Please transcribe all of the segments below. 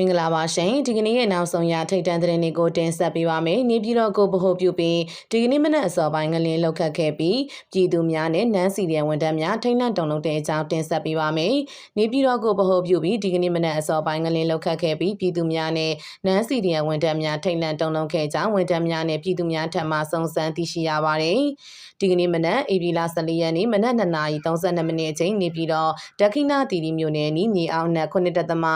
မင်္ဂလာပါရှင်ဒီကနေ့ရဲ့နောက်ဆုံးရထိတ်တန့်သတင်းတွေကိုတင်ဆက်ပေးပါမယ်နေပြည်တော်ကိုဗဟိုပြုပြီးဒီကနေ့မနက်အစောပိုင်းငလင်းလောက်ခတ်ခဲ့ပြီးပြည်သူများနဲ့နန်းစီရီယဝန်ထမ်းများထိတ်လန့်တုန်လှုပ်တဲ့အကြောင်းတင်ဆက်ပေးပါမယ်နေပြည်တော်ကိုဗဟိုပြုပြီးဒီကနေ့မနက်အစောပိုင်းငလင်းလောက်ခတ်ခဲ့ပြီးပြည်သူများနဲ့နန်းစီရီယဝန်ထမ်းများထိတ်လန့်တုန်လှုပ်ခဲ့ကြောင်းဝန်ထမ်းများနဲ့ပြည်သူများထံမှစုံစမ်းသိရှိရပါတယ်ဒီကနေ့မနက်အေဗီလာ14ရက်နေ့မနက်2:32မိနစ်အချိန်နေပြည်တော်ဒက္ခိဏတီရီမြို့နယ်နီးမြေအောင်နဲ့9တက်သမ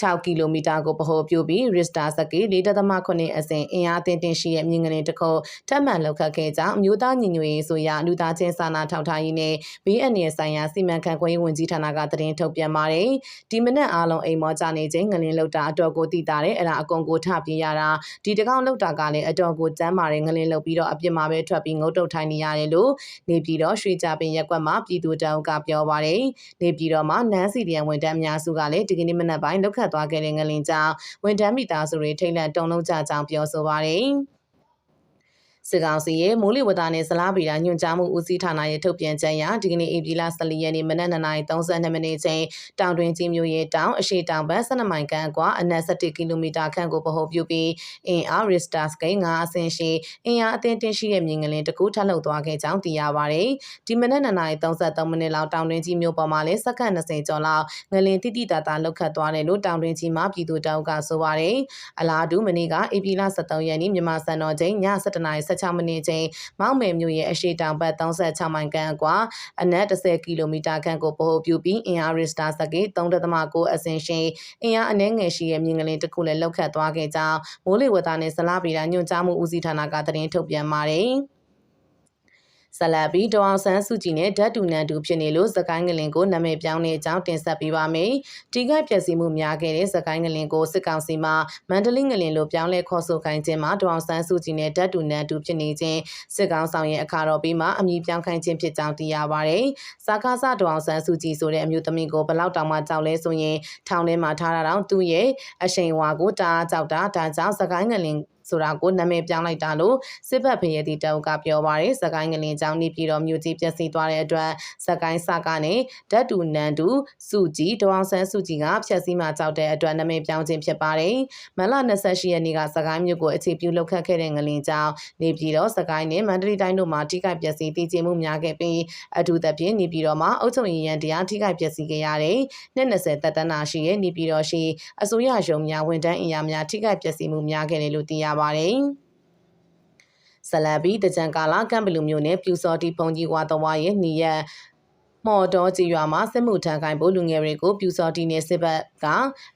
6ကီလိုမီတာကိုပဟိုပြုပြီး Richter စကေ4.8အစဉ်အင်အားတင်တင်ရှိတဲ့မြင်းငလင်တစ်ခုထပ်မံလောက်ခတ်ခဲ့ကြောင်းအမျိုးသားညီညွတ်ရေးဆိုရလူသားချင်းစာနာထောက်ထားရေးနဲ့ဘေးအန္တရာယ်ဆိုင်ရာစီမံခန့်ခွဲရေးဝန်ကြီးဌာနကသတင်းထုတ်ပြန်ပါတယ်။ဒီမနက်အားလုံးအိမ်မောကြနေခြင်းငလင်လောက်တာအတော်ကိုတည်တာတဲ့အဲ့ဒါအကုန်ကိုထပြေးရတာဒီတကောင်လောက်တာကလည်းအတော်ကိုကျမ်းမာတဲ့ငလင်လောက်ပြီးတော့အပြစ်မှာပဲထွက်ပြီးငုတ်တုတ်ထိုင်နေရတယ်လို့နေပြည်တော်ရွှေကြပင်ရက်ကွက်မှာပြည်သူတောင်ကပြောပါတယ်။နေပြည်တော်မှာနန်းစီရီယံဝန်တန်းအများစုကလည်းဒီကနေ့မနက်ပိုင်းလောက်ခတ်သွားခဲ့တဲ့ငလင်ကြောင့်ဝန်ထမ်းမိသားစုတွေထိတ်လန့်တုန်လှုပ်ကြကြောင်းပြောဆိုပါတယ်။ စစ်ကောင်စီရဲ့မိုးလေဝသနဲ့ဇလားဗီရာညွှန်ကြားမှုဦးစီးဌာနရဲ့ထုတ်ပြန်ချက်အရဒီကနေ့ဧပြီလ14ရက်နေ့မနက်9:32မိနစ်ချိန်တောင်တွင်ကြီးမြို့ရဲ့တောင်အရှိတောင်ဘက်12မိုင်ခန့်ကွာအနက်17ကီလိုမီတာခန့်ကိုပဟုပြုပြီးအင်အားရစ်တာစကိန်း9အဆင့်ရှိအင်အားအသင်းတင်ရှိတဲ့မြင်းကလေးတကူထလှုပ်သွားခဲ့ကြောင်းသိရပါတယ်။ဒီမနက်9:33မိနစ်လောက်တောင်တွင်ကြီးမြို့ပေါ်မှာလည်းစက္ကန့်20ကျော်လောက်ငလင်တိတိတတာလောက်ခတ်သွားတယ်လို့တောင်တွင်ကြီးမှာပြည်သူတောက်ကဆိုပါတယ်။အလားတူမနေ့ကဧပြီလ23ရက်နေ့မြန်မာစံတော်ချိန်ည7:16 16မိနစ်ချိန်မောက်မယ်မြို့ရဲ့အရှိတောင်ဘက်36မိုင်ခန့်ကွာအနက်10ကီလိုမီတာခန့်ကိုပို့ပြုပြီးအင်အားရစ်တာစကေ3.9အစင်ရှိအင်အားအနည်းငယ်ရှိတဲ့မြင်းကလေးတစ်ခုလည်းလောက်ခတ်သွားခဲ့ကြောင်းမိုးလေဝသနဲ့ဇလားဗီရာညွှန်ကြားမှုဦးစီးဌာနကသတင်းထုတ်ပြန်ပါတယ်။ ဆလဘီဒေါအောင်ဆန်းစုကြည်နဲ့ဓာတ်တူနန်တူဖြစ်နေလို့စကိုင်းငလင်ကိုနာမည်ပြောင်းတဲ့အကြောင်းတင်ဆက်ပေးပါမယ်။တိကပျက်စီးမှုများခဲ့တဲ့စကိုင်းငလင်ကိုစစ်ကောင်စီမှမန္တလေးငလင်လို့ပြောင်းလဲခေါ်ဆိုခိုင်းခြင်းမှာဒေါအောင်ဆန်းစုကြည်နဲ့ဓာတ်တူနန်တူဖြစ်နေခြင်းစစ်ကောင်ဆောင်ရဲ့အခါတော်ပြီးမှအမည်ပြောင်းခိုင်းခြင်းဖြစ်ကြောင်းသိရပါဗျ။စာကားစဒေါအောင်ဆန်းစုကြည်ဆိုတဲ့အမျိုးသမီးကိုဘလောက်တောင်မှကြောက်လဲဆိုရင်ထောင်ထဲမှာထားတာတော့သူ့ရဲ့အရှိန်ဝါကိုတားကြောက်တာဒါကြောင့်စကိုင်းငလင် ဆိုတာကိုနာမည်ပြောင်းလိုက်တာလို့စစ်ဘက်ဖရဲတီတောက်ကပြောပါရယ်စကိုင်းငလင်ကျောင်းနေပြည်တော်မြို့ကြီးပြည့်စည်သွားတဲ့အတွက်စကိုင်းစကနေဓာတ်တူနန်တူစုကြည်ဒေါအောင်ဆန်းစုကြည်ကဖြက်စီးမှကြောက်တဲ့အတွက်နာမည်ပြောင်းခြင်းဖြစ်ပါတယ်မလ28ရက်နေ့ကစကိုင်းမြို့ကိုအခြေပြုလုပ်ခတ်ခဲ့တဲ့ငလင်ကျောင်းနေပြည်တော်စကိုင်းနဲ့မန္တလေးတိုင်းတို့မှာထိခိုက်ပျက်စီးတည်ခြင်းမှုများခဲ့ပြီးအထူးသဖြင့်နေပြည်တော်မှာအုပ်ချုပ်ရေးရန်တရားထိခိုက်ပျက်စီးခဲ့ရတဲ့နှစ်20သက်တမ်းနာရှိရဲ့နေပြည်တော်ရှိအစိုးရရုံးများဝန်ထမ်းအင်အားများထိခိုက်ပျက်စီးမှုများခဲ့တယ်လို့သိရပါတယ်။ဆလဘီတကြံကာလာကမ်ဘလူမျိုးနဲ့ပြူစော်တီဖုန်ကြီးဝါတော်ဝါရဲ့နေရ မော်တော်ကြီးရွာမှာစစ်မှုထမ်းကိုင်ဖို့လူငယ်တွေကိုပြူစော်တီနဲ့စစ်ဘက်က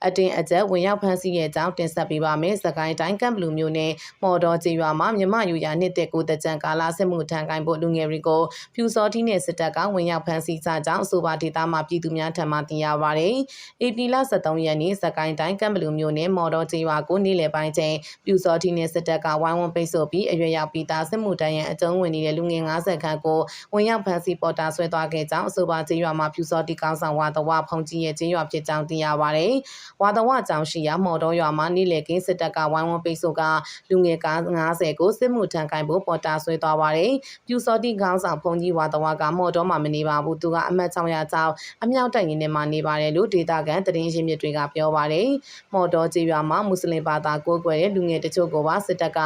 အတင်းအကျပ်ဝင်ရောက်ဖမ်းဆီးရဲ့အကြောင်းတင်ဆက်ပေးပါမယ်။စကိုင်းတိုင်းကမ်ဘလူမျိုးနဲ့မော်တော်ကြီးရွာမှာမြမယူရနှစ်သက်ကိုတကြံကာလာစစ်မှုထမ်းကိုင်ဖို့လူငယ်တွေကိုပြူစော်တီနဲ့စစ်တပ်ကဝင်ရောက်ဖမ်းဆီးကြကြောင်းအဆိုပါဒေသမှာပြည်သူများထံမှသိရပါဗျ။ဧပြီလ23ရက်နေ့စကိုင်းတိုင်းကမ်ဘလူမျိုးနဲ့မော်တော်ကြီးရွာကိုနေ့လယ်ပိုင်းချိန်ပြူစော်တီနဲ့စစ်တပ်ကဝိုင်းဝန်းပိတ်ဆို့ပြီးအရွယ်ရောက်ပြီးသားစစ်မှုထမ်းရန်အကျုံးဝင်နေတဲ့လူငယ်90ခန့်ကိုဝင်ရောက်ဖမ်းဆီးပေါ်တာဆွဲသွားခဲ့ကြောင်းအဆိုပါကျေးရွာမှာပြူစောတီကောင်းဆောင်ဝါတဝဖုန်ကြီးရဲ့ကျေးရွာဖြစ်ကြောင်းသိရပါတယ်။ဝါတဝကျောင်းရှိရာမော်တော်ရွာမှာနေ့လည်ကင်းစစ်တပ်ကဝိုင်းဝန်းပိတ်ဆို့ကလူငယ်ကား90ကိုစစ်မှုထမ်းကိုင်ဖို့ပေါ်တာဆွဲသွားပါတယ်။ပြူစောတီကောင်းဆောင်ဖုန်ကြီးဝါတဝကမော်တော်မှာမနေပါဘူး။သူကအမတ်600ကျောင်းအမြောက်တိုက်ရင်ထဲမှာနေပါတယ်လို့ဒေတာကန်သတင်းရင်းမြစ်တွေကပြောပါတယ်။မော်တော်ကျေးရွာမှာမွတ်စလင်ဘာသာကိုးကွယ်တဲ့လူငယ်တချို့ကိုပါစစ်တပ်က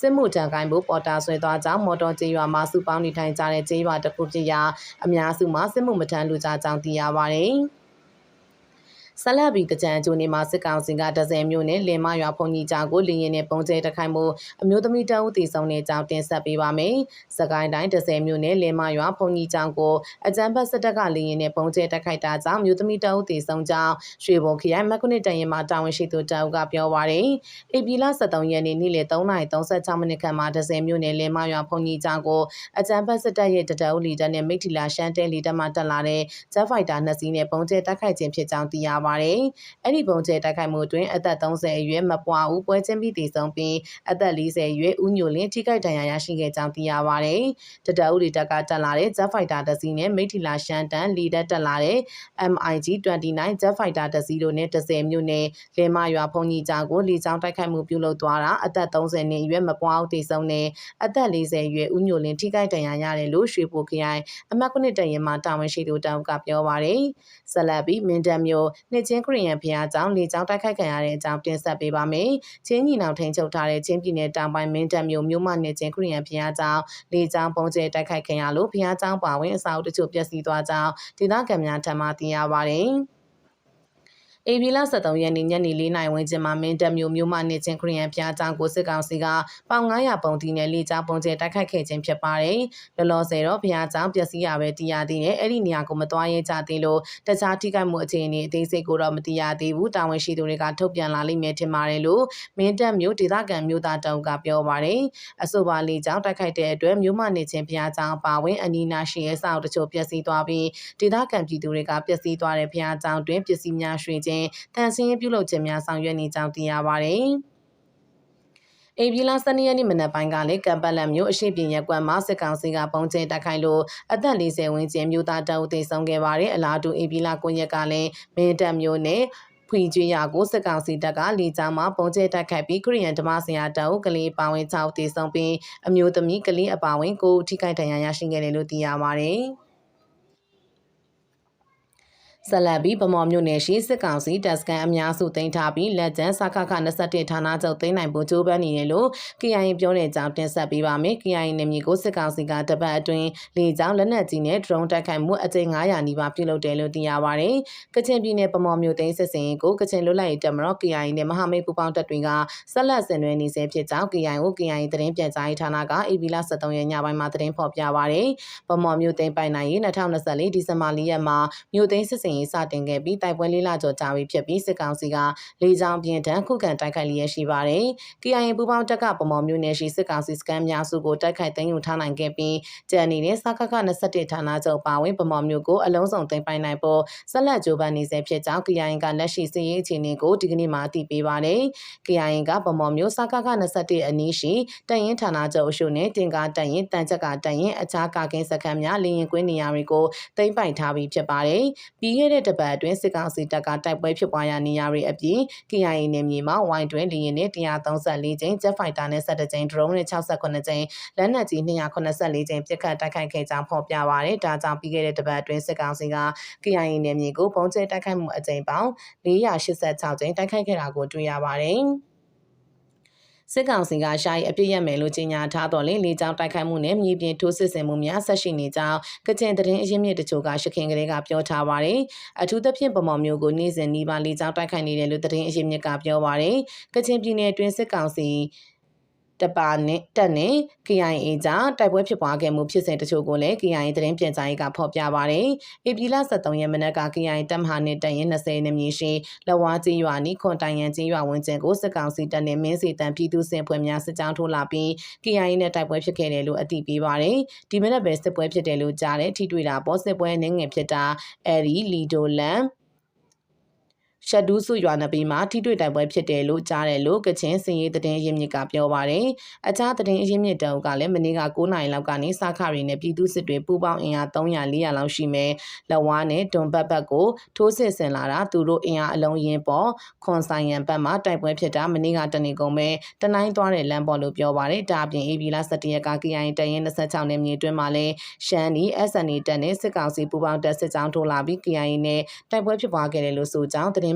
စစ်မှုထမ်းကိုင်ဖို့ပေါ်တာဆွဲသွားကြောင်းမော်တော်ကျေးရွာမှာစုပေါင်းနေထိုင်ကြတဲ့ကျေးရွာတစ်ခုဖြစ်ရာအများစုမှာစစ်မှုမထမ်းလူကြကြောင်းသိရပါတယ်။ ဆလတ်ဘီတကြံကျိုနေမှာစစ်ကောင်စီကဒဇယ်မျိုးနဲ့လင်မရွာဖုန်ကြီးကြောင်ကိုလင်းရင်နဲ့ပုံကျဲတခိုင်မှုအမျိုးသမီးတအုပ်တည်ဆောင်တဲ့ကြောင်းတင်ဆက်ပေးပါမယ်။စကိုင်းတိုင်းဒဇယ်မျိုးနဲ့လင်မရွာဖုန်ကြီးကြောင်ကိုအကြံဖတ်စစ်တပ်ကလင်းရင်နဲ့ပုံကျဲတခိုက်တာကြောင့်အမျိုးသမီးတအုပ်တည်ဆောင်ကြောင်းရွှေဘုံခရိုင်မက်ကုနစ်တန်ရင်မှာတာဝန်ရှိသူတအုပ်ကပြောပါရယ်။ AP လ73ရက်နေ့နေ့လယ်3:36မိနစ်ခန့်မှာဒဇယ်မျိုးနဲ့လင်မရွာဖုန်ကြီးကြောင်ကိုအကြံဖတ်စစ်တပ်ရဲ့တတအုပ်လီတပ်နဲ့မိထီလာရှမ်းတဲလီတပ်မှတက်လာတဲ့ဂျက်ဖိုက်တာနှစ်စီးနဲ့ပုံကျဲတိုက်ခိုက်ခြင်းဖြစ်ကြောင်းသိရပါတယ်။အဲ့ဒီပုံကျဲတိုက်ခိုက်မှုအတွင်းအသက်30အရွယ်မပွားဦးပွဲချင်းပြီးတည်ဆုံပြီးအသက်40အရွယ်ဦးညိုလင်းထိခိုက်ဒဏ်ရာရရှိခဲ့ကြောင်းသိရပါတယ်။တတအုပ်တွေတက်ကတက်လာတဲ့ Jet Fighter တစ်စီးနဲ့မိထီလာရှမ်းတန်လီတက်တက်လာတဲ့ MiG 29 Jet Fighter တစ်စီးတို့နဲ့30မြို့နယ်လယ်မရွာဖုန်ကြီးကြားကိုလေကြောင်းတိုက်ခိုက်မှုပြုလုပ်သွားတာအသက်30နှစ်အရွယ်မပွားဦးတည်ဆုံနဲ့အသက်40အရွယ်ဦးညိုလင်းထိခိုက်ဒဏ်ရာရတယ်လို့ရွှေဘိုခရိုင်အမတ်ကုနစ်တရင်မှာတာဝန်ရှိသူတောင်ကပြောပါတယ်။ဆက်လက်ပြီးမင်းတပ်မျိုးနှစ်ချင်းခရီးယန်ဘုရားကျောင်းလေကျောင်းတိုက်ခိုက်ခံရတဲ့အကြောင်းတင်ဆက်ပေးပါမယ်။ချင်းညီနောင်ထိန်ချုပ်ထားတဲ့ချင်းပြည်နယ်တောင်ပိုင်းမင်းတပ်မြို့မြို့မနှစ်ချင်းခရီးယန်ဘုရားကျောင်းလေကျောင်းပုံကျဲတိုက်ခိုက်ခံရလို့ဘုရားကျောင်းပါဝင်အစာအုပ်တချို့ပျက်စီးသွားကြောင်းဒေသခံများထံမှသိရပါတယ်။ ဧပြီလ23ရက်နေ့ညနေ4နာရီဝန်းကျင်မှာမင်းတပ်မျိုးမျိုးမနေချင်းခရီးယန်ဖျားကျောင်းကိုစစ်ကောင်စီကပေါင်900ပုံတီနဲ့လေကြောင်းပုံကျဲတိုက်ခိုက်ခဲ့ခြင်းဖြစ်ပါတယ်။လောလောဆယ်တော့ဖျားကျောင်းပျက်စီးရပဲတရားသေးတယ်။အဲ့ဒီနေရာကိုမသွားရဲကြသေးလို့တခြားထိခိုက်မှုအခြေအနေအသေးစိတ်ကိုတော့မသိရသေးဘူး။တာဝန်ရှိသူတွေကထုတ်ပြန်လာလိမ့်မယ်ထင်ပါတယ်လို့မင်းတပ်မျိုးဒေသခံမျိုးသားတောင်ကပြောပါတယ်။အဆိုပါလေကြောင်းတိုက်ခိုက်တဲ့အတွက်မျိုးမနေချင်းဖျားကျောင်းပါဝင်အနီးနားရှိရဲစောက်တချို့ပျက်စီးသွားပြီးဒေသခံပြည်သူတွေကပျက်စီးသွားတဲ့ဖျားကျောင်းတွင်ပစ္စည်းများရွှေ့ခြင်းတန်ဆင်းရေးပြုလုပ်ခြင်းများဆောင်ရွက်နေကြောင်းသိရပါတယ်။အေပြည်လာစနေရက်နေ့မနက်ပိုင်းကလည်းကံပတ်လန်မျိုးအရှိပြင်ရက်ကွက်မှာစစ်ကောင်စီကပုံကျဲတိုက်ခိုက်လို့အသက်40ဝန်းကျင်မျိုးသားတအုပ်သိဆုံးခဲ့ပါတယ်အလားတူအေပြည်လာကွန်ရက်ကလည်းမင်းတပ်မျိုးနဲ့ဖွေကျွေးရကိုစစ်ကောင်စီတပ်ကလေကြောင်းမှာပုံကျဲတိုက်ခိုက်ပြီးခရီးရန်ဓမ္မဆရာတောက်ကလေးပါဝင်6တည်ဆုံးပြီးအမျိုးသမီးကလေးအပါဝင်ကိုထိခိုက်ဒဏ်ရာရရှိခဲ့တယ်လို့သိရပါတယ်။ ဆက်လက်ပြီးဗမော်မြို့နယ်ရှိစစ်ကောင်စီတပ်စခန်းအများစုတင်ထားပြီးလက်ကျန်စခခ21ဌာနချုပ်သိမ်းနိုင်ဖို့ကြိုးပမ်းနေတယ်လို့ KIA ပြောတဲ့အကြောင်းတင်ဆက်ပေးပါမယ်။ KIA နယ်မြေကိုစစ်ကောင်စီကတပတ်အတွင်းလေကြောင်းလက်နက်ကြီးနဲ့ drone တိုက်ခိုက်မှုအကြိမ်900နီးပါးပြုလုပ်တယ်လို့သိရပါဗျ။ကချင်ပြည်နယ်ဗမော်မြို့သိမ်းစစ်စင်ကိုကချင်လွတ်လပ်ရေးတပ်မတော် KIA နဲ့မဟာမိတ်ပူးပေါင်းတပ်တွေကဆက်လက်ဆင်နွှဲနေစေဖြစ်ကြောင်း KIA ကို KIA သတင်းပြန်ကြားရေးဌာနက AB လ23ရက်ညပိုင်းမှာသတင်းဖော်ပြပါဗျ။ဗမော်မြို့သိမ်းပိုင်နိုင်ရေး2024ဒီဇင်ဘာ4ရက်မှာမြို့သိမ်းစစ်စင်ရေးစတင်ခဲ့ပြီးတိုက်ပွဲလေးလကျော်ကြာပြီဖြစ်ပြီးစစ်ကောင်စီကလေကြောင်းပြင်ထန်ခုခံတိုက်ခိုက်လျက်ရှိပါတယ်။ KIA ပူးပေါင်းတပ်ကဗမော်မြို့နယ်ရှိစစ်ကောင်စီစခန်းများစုကိုတိုက်ခိုက်သိမ်းယူထားနိုင်ခဲ့ပြီးကြံနေတဲ့စခခ21ဌာနချုပ်ပါဝင်ဗမော်မြို့ကိုအလုံးစုံသိမ်းပိုင်နိုင်ဖို့ဆက်လက်ကြိုးပမ်းနေဆဲဖြစ်ကြောင်း KIA ကလက်ရှိစစ်ရေးအခြေအနေကိုဒီကနေ့မှအသိပေးပါတယ်။ KIA ကဗမော်မြို့စခခ21အနီးရှိတရင်ဌာနချုပ်အရှုနဲ့တင်ကားတရင်တန်ချက်ကတရင်အခြားကာကင်းစခန်းများလေရင်ကွင်းနေရာတွေကိုသိမ်းပိုင်ထားပြီးဖြစ်ပါတယ်။ပြီးခဲ့တဲ့တပတ်အတွင်းစစ်ကောင်စီတပ်ကတိုက်ပွဲဖြစ်ပွားရာနေရာတွေအပြင် KIA နယ်မြေမှာဝိုင်းတွင်လေရင်နဲ့134ကြိမ် Jet Fighter နဲ့17ကြိမ် Drone နဲ့68ကြိမ်လက်နက်ကြီး284ကြိမ်ပစ်ခတ်တိုက်ခိုက်ခဲ့ကြောင်းဖော်ပြပါရယ်ဒါကြောင့်ပြီးခဲ့တဲ့တပတ်အတွင်းစစ်ကောင်စီက KIA နယ်မြေကိုပုံကျဲတိုက်ခိုက်မှုအကြိမ်ပေါင်း486ကြိမ်တိုက်ခိုက်ခဲ့တာကိုတွေ့ရပါတယ်။ စစ်ကောင်စီကရှားရီအပြစ်ရမယ်လို့ကြေညာထားတော်လဲလေကြောင်းတိုက်ခိုက်မှုနဲ့မြေပြင်ထိုးစစ်ဆင်မှုများဆက်ရှိနေကြောင်းကချင်သတင်းအရင်းမြစ်တချို့ကရှခင်ကလေးကပြောထားပါတယ်။အထူးသဖြင့်ပမော်မျိုးကိုနေ့စဉ်နှီးပါလေကြောင်းတိုက်ခိုက်နေတယ်လို့သတင်းအရင်းမြစ်ကပြောပါတယ်။ကချင်ပြည်နယ်တွင်စစ်ကောင်စီ တပါနဲ့တက်နဲ့ KIA ကြားတိုက်ပွဲဖြစ်ပွားခဲ့မှုဖြစ်စဉ်တချို့ကိုလည်း KIA သတင်းပြန်ကြားရေးကဖော်ပြပါရယ်။ဧပြီလ23ရက်မနက်က KIA တပ်မဟာနဲ့တပ်ရင်20နမြေရှိလဝါကြီးရွာနီခွန်တိုင်ရန်ကြီးရွာဝန်းကျင်ကိုစစ်ကောင်စီတပ်နဲ့မင်းစီတန်ပြည်သူစင်ဖွဲ့များစစ်ကြောင်းထိုးလာပြီး KIA နဲ့တိုက်ပွဲဖြစ်ခဲ့တယ်လို့အသိပေးပါရယ်။ဒီမနက်ပဲစစ်ပွဲဖြစ်တယ်လို့ကြားတဲ့ထိတွေ့တာပေါ်စစ်ပွဲနှင်းငယ်ဖြစ်တာအဲဒီလီဒိုလန် ရှက်ဒူးစုရွာနဘေးမှာထိတွေ့တိုက်ပွဲဖြစ်တယ်လို့ကြားတယ်လို့ကချင်စင်ရေးသတင်းရင်းမြစ်ကပြောပါတယ်။အခြားသတင်းရင်းမြစ်တုံးကလည်းမနေ့က9နိုင်လောက်ကနေစခရီနဲ့ပြည်သူစစ်တွေပူးပေါင်းအင်အား300 400လောက်ရှိမယ်။လက်ဝါးနဲ့ဒွန်ဘတ်ဘတ်ကိုထိုးစစ်ဆင်လာတာသူတို့အင်အားအလုံးရင်းပေါ်ခွန်ဆိုင်ရန်ဘတ်မှာတိုက်ပွဲဖြစ်တာမနေ့ကတနေ့ကုန်ပဲတနိုင်းသွားတဲ့လမ်းပေါ်လို့ပြောပါတယ်။ဒါအပြင် AB လ17ရက်က KIA တရင်26နဲ့မြေတွင်းမှာလဲရှမ်းနီ SNA တက်နဲ့စစ်ကောင်စီပူးပေါင်းတပ်စစ်ကြောင်းထိုးလာပြီး KIA နဲ့တိုက်ပွဲဖြစ်ပွားခဲ့တယ်လို့ဆိုကြောင်းသတင်း